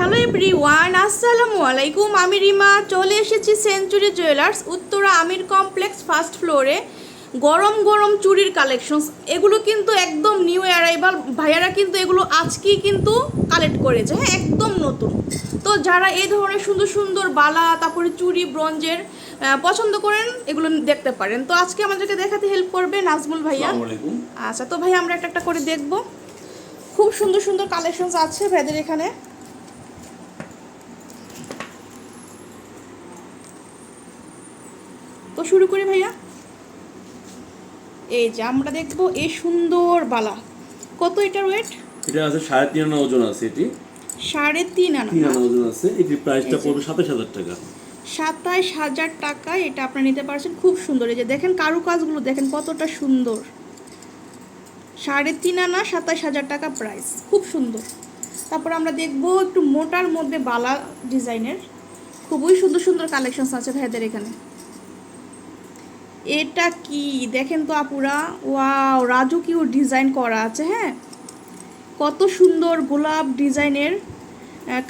Hello everyone আসসালামু আলাইকুম আমি রিমা। চলে এসেছি century jewellers Uttara Amir complex first ফ্লোরে গরম গরম চুরির কালেকশনস এগুলো কিন্তু একদম নিউ অ্যারাইভাল ভাইয়ারা কিন্তু এগুলো আজকেই কিন্তু কালেক্ট করেছে। হ্যাঁ একদম নতুন। তো যারা এই ধরনের সুন্দর সুন্দর বালা তারপরে চুড়ি ব্রঞ্জের পছন্দ করেন এগুলো দেখতে পারেন। তো আজকে আমাদেরকে দেখাতে হেল্প করবে নাজমুল ভাইয়া। আচ্ছা তো ভাই আমরা একটা একটা করে দেখব। খুব সুন্দর সুন্দর কালেকশনস আছে ভাইদের এখানে। তো শুরু করি ভাইয়া। এই যে আমরা দেখব এই সুন্দর বালা। কত এটার ওয়েট এটা আছে সাড়ে তিন আনা ওজন আছে এটি। সাড়ে তিন আনা। তিন আনা ওজন আছে। এটির প্রাইসটা পড়বে সাতাশ হাজার টাকা। সাতাইশ হাজার টাকায় এটা আপনারা নিতে পারছেন। খুব সুন্দর। এই যে দেখেন কারুকাজগুলো দেখেন কতটা সুন্দর। সাড়ে তিন আনা সাতাশ হাজার টাকা প্রাইস খুব সুন্দর। তারপর আমরা দেখব একটু মোটার মধ্যে বালা ডিজাইনের খুবই সুন্দর সুন্দর কালেকশনস আছে ভাইদের এখানে। এটা কি? দেখেন তো আপুরা। ওয়াও রাজকীয় ডিজাইন করা আছে হ্যাঁ? কত সুন্দর গোলাপ ডিজাইনের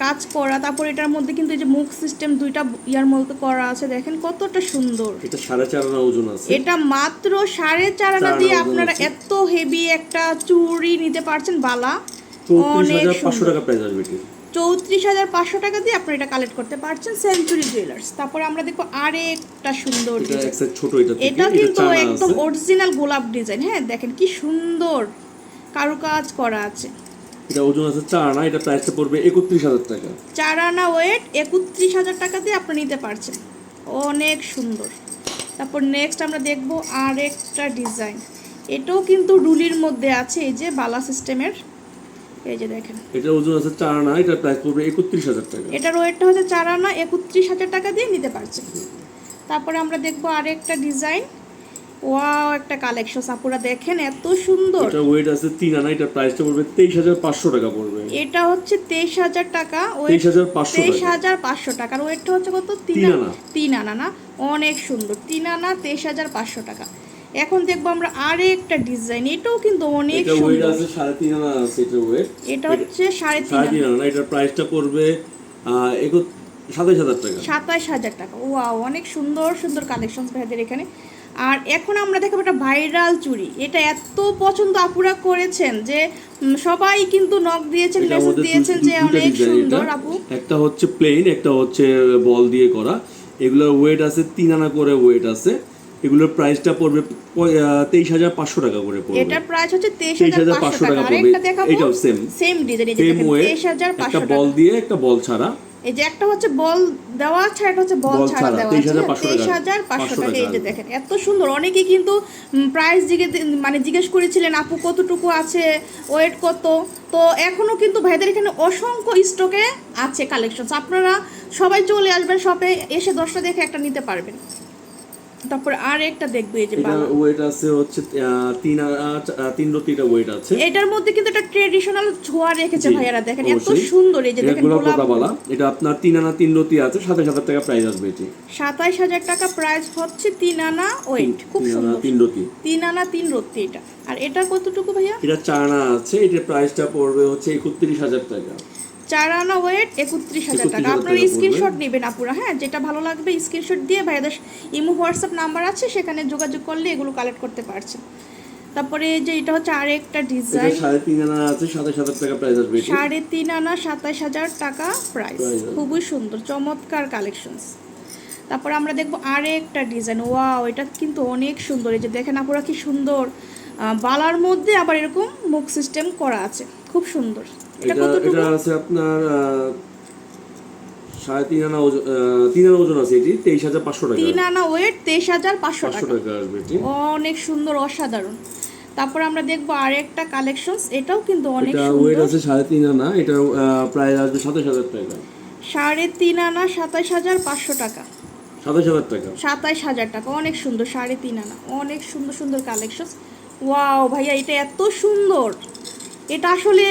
কাজ করা। তারপর এটার মধ্যে কিন্তু এই যে মুখ সিস্টেম দুইটা ইয়ার মধ্যে করা আছে দেখেন কতটা সুন্দর। এটা সাড়ে চার আনা ওজন আছে। এটা মাত্র সাড়ে চার আনা দিয়ে আপনারা। এত হেভি একটা চুড়ি নিতে পারছেন বালা। অনেক পাঁচশো। টাকা প্রাইস আসবে চৌত্রিশ হাজার পাঁচশো টাকা দিয়ে আপনারা এটা কালেক্ট করতে পারছেন সেঞ্চুরি জুয়েলার্স তারপরে আমরা দেখব আরেকটা সুন্দর এটা কিন্তু একদম অরিজিনাল গোলাপ ডিজাইন হ্যাঁ? দেখেন কি সুন্দর কারুকাজ করা আছে। এটা ওজন আছে চার আনা এটা প্রাইসটা পড়বে একত্রিশ হাজার টাকা। চার আনা ওয়েট একত্রিশ হাজার টাকা দিয়ে আপনি নিতে পারছেন। অনেক সুন্দর। তারপর নেক্সট আমরা দেখব আরেকটা ডিজাইন এটাও কিন্তু রুলির মধ্যে আছে এই যে বালা সিস্টেমের এই যে দেখেন। এটা ওজন আছে চার আনা এটা প্রাইস পড়বে একত্রিশ হাজার টাকা। এটার ওয়েটটা হচ্ছে চার আনা একত্রিশ হাজার টাকা দিয়ে নিতে পারছেন তারপরে আমরা দেখব আরেকটা ডিজাইন ওয়াও একটা কালেকশন আপুরা দেখেন এত সুন্দর। এটা ওয়েট আছে তিন আনা এটা প্রাইসটা পড়বে তেইশ হাজার পাঁচশো টাকা পড়বে। এটা হচ্ছে তেইশ হাজার টাকা তেইশ হাজার পাঁচশো তেইশ টাকা হাজার পাঁচশো টাকার ওয়েটটা হচ্ছে কত? তিন আনা। আনা। তিন আনা না? অনেক সুন্দর। তিন আনা তেইশ হাজার পাঁচশো টাকা। এখন দেখব আমরা আরেকটা ডিজাইন এটাও কিন্তু অনেক এটা ওয়েট সুন্দর। আছে সাড়ে তিন আনা আছে এটা ওয়েট এটা হচ্ছে সাড়ে তিন সাড়ে তিন আনা। আনা এটার প্রাইসটা পড়বে আহ, একত- সাতাশ হাজার টাকা। সাতাশ হাজার টাকা। ওয়াও অনেক সুন্দর সুন্দর কালেকশন ভাইদের এখানে। আর এখন আমরা দেখাবো একটা ভাইরাল চুড়ি এটা এত পছন্দ আপুরা করেছেন যে সবাই কিন্তু নক দিয়েছেন মেসেজ দিয়েছেন যে অনেক সুন্দর আপু। একটা হচ্ছে প্লেন একটা হচ্ছে বল দিয়ে করা। এগুলোর ওয়েট আছে তিন আনা করে ওয়েট আছে। এগুলোর প্রাইসটা পড়বে তেইশ হাজার পাঁচশো টাকা করে পড়বে। এটার প্রাইস হচ্ছে তেইশ 23,500 হাজার পাঁচশো টাকা। পড়বে। এটাও same। সেম ডিজাইন সেম তেইশ একটা বল দিয়ে একটা বল ছাড়া। এই যে একটা হচ্ছে বল দেওয়া আছে একটা হচ্ছে বল ছাড়া দেওয়া আছে। 23,500 তেইশ টাকা। হাজার পাঁচশো টাকা এই যে দেখেন এত সুন্দর। অনেকেই কিন্তু প্রাইস জিজ্ঞেস মানে জিজ্ঞেস করেছিলেন আপু কতটুকু আছে? ওয়েট কত? তো এখনও কিন্তু ভাইদের এখানে অসংখ্য স্টকে আছে কালেকশন আপনারা সবাই চলে আসবেন শপে এসে দশটা দেখে একটা নিতে পারবেন। তারপর আর একটা দেখবে এই যে এটা ওয়েট আছে হচ্ছে তিন তিন রতি এটা ওয়েট আছে। এটার মধ্যে কিন্তু একটা ট্রেডিশনাল ছোঁয়া রেখেছে ভাইয়ারা দেখেন এত সুন্দর এই যে দেখেন গোলাপ এটা আপনার তিন আনা তিন রতি আছে সাতাশ হাজার টাকা প্রাইস আসবে এটি। সাতাইশ হাজার টাকা প্রাইস হচ্ছে তিন আনা ওয়েট খুব সুন্দর। তিন রতি তিন আনা তিন রত্তি এটা। আর এটা কতটুকু ভাইয়া? এটা চার আনা আছে এটার প্রাইসটা পড়বে হচ্ছে একত্রিশ হাজার টাকা। চার আনা ওয়েট একত্রিশ হাজার টাকা আপনারা। স্ক্রিনশট নেবেন আপুরা হ্যাঁ যেটা ভালো লাগবে স্ক্রিনশট দিয়ে ভাইয়াদের ইমো হোয়াটসঅ্যাপ নাম্বার আছে সেখানে যোগাযোগ করলে এগুলো কালেক্ট করতে পারছেন। তারপরে এই যে এটা হচ্ছে আরেকটা এটা ডিজাইন সাড়ে তিন আনা আছে সাতাশ হাজার টাকা প্রাইস আসবে সাড়ে তিন আনা সাতাশ হাজার টাকা প্রাইস খুবই সুন্দর চমৎকার কালেকশনস তারপর আমরা দেখব আরেকটা ডিজাইন ওয়াও এটা কিন্তু অনেক সুন্দর। এই যে দেখেন আপুরা কি সুন্দর। বালার মধ্যে আবার এরকম মুখ সিস্টেম করা আছে। খুব সুন্দর। এটা এটা আছে আপনার সাড়ে তিন আনা ওজন তিন আনা ওজন আছে এটি তেইশ হাজার পাঁচশো টাকা। তিন আনা ওয়েট তেইশ হাজার পাঁচশো টাকা। আসবে অনেক সুন্দর অসাধারণ। তারপর আমরা দেখব আরেকটা কালেকশনস এটাও কিন্তু অনেক এটা ওয়েট সুন্দর আছে সাড়ে তিন আনা এটা প্রাইস আসবে সাতাশ হাজার টাকা। সাড়ে তিন আনা সাতাশ হাজার পাঁচশো টাকা। সাতাশ হাজার টাকা। সাতাইশ হাজার টাকা অনেক সুন্দর সাড়ে তিন আনা। অনেক সুন্দর সুন্দর কালেকশন ওয়াও ভাইয়া এটা এত সুন্দর! এটা আসলে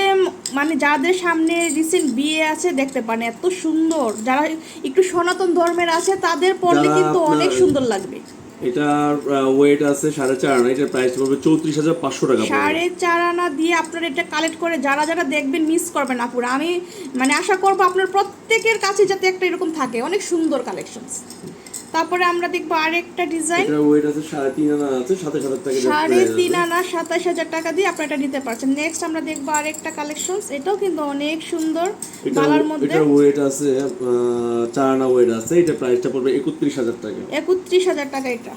মানে যাদের সামনে রিসেন্ট বিয়ে আছে দেখতে পান এত সুন্দর। যারা একটু সনাতন ধর্মের আছে তাদের পরলে কিন্তু অনেক সুন্দর লাগবে। এটার ওয়েট আছে সাড়ে চার আনা এটার প্রাইস পড়বে চৌত্রিশ হাজার পাঁচশো টাকা সাড়ে চার আনা দিয়ে আপনারা এটা কালেক্ট করে যারা যারা দেখবেন মিস করবেন আপুরা। আমি মানে আশা করব আপনার প্রত্যেকের কাছে যাতে একটা এরকম থাকে। অনেক সুন্দর কালেকশন তারপরে আমরা দেখব আরেকটা ডিজাইন এটার ওয়েট আছে আনা আছে সাথে সাথে টাকা আনা দিয়ে আপনারা এটা নিতে পারছেন। নেক্সট আমরা দেখব আরেকটা কালেকশন এটাও কিন্তু অনেক সুন্দর বালার মধ্যে। এটার ওয়েট আছে আনা ওয়েট আছে। এটা প্রাইসটা পড়বে একত্রিশ হাজার টাকা। একত্রিশ হাজার টাকা এটা।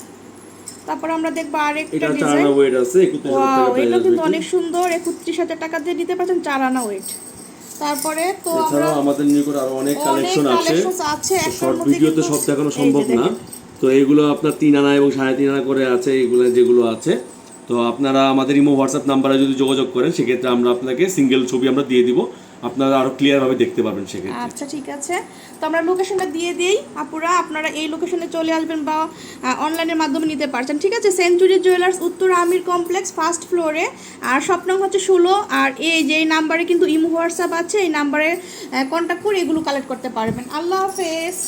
তারপর আমরা দেখব আরেকটা এটা চার আনা ওয়েট আছে একত্রিশ হাজার ওয়াও টাকা এটা কিন্তু অনেক সুন্দর। একত্রিশ হাজার টাকা দিয়ে নিতে পারছেন চার আনা ওয়েট তারপরে তো আমরা এছাড়াও আমাদের নিকট আরও অনেক কালেকশন আছে। শর্ট ভিডিওতে সব দেখানো সম্ভব না। তো এগুলো আপনার তিন আনা এবং সাড়ে তিন আনা করে আছে এগুলো যেগুলো আছে। তো আপনারা আমাদের ইমো হোয়াটসঅ্যাপ নাম্বারে যদি যোগাযোগ করেন, সেক্ষেত্রে আমরা আপনাকে সিঙ্গেল ছবি আমরা দিয়ে দিব। আপনারা আরও ক্লিয়ার ভাবে দেখতে পারবেন সেক্ষেত্রে। আচ্ছা ঠিক আছে। তো আমরা লোকেশনটা দিয়ে দিই, আপুরা। আপনারা এই লোকেশনে চলে আসবেন বা অনলাইনের মাধ্যমে নিতে পারছেন। ঠিক আছে সেঞ্চুরি জুয়েলার্স উত্তর আমির কমপ্লেক্স ফার্স্ট ফ্লোরে আর নং হচ্ছে ষোলো। আর এই যে, এই নাম্বারে কিন্তু ইমো হোয়াটসঅ্যাপ আছে। এই নাম্বারে কন্ট্যাক্ট করে এগুলো কালেক্ট করতে পারবেন। আল্লাহ হাফেজ।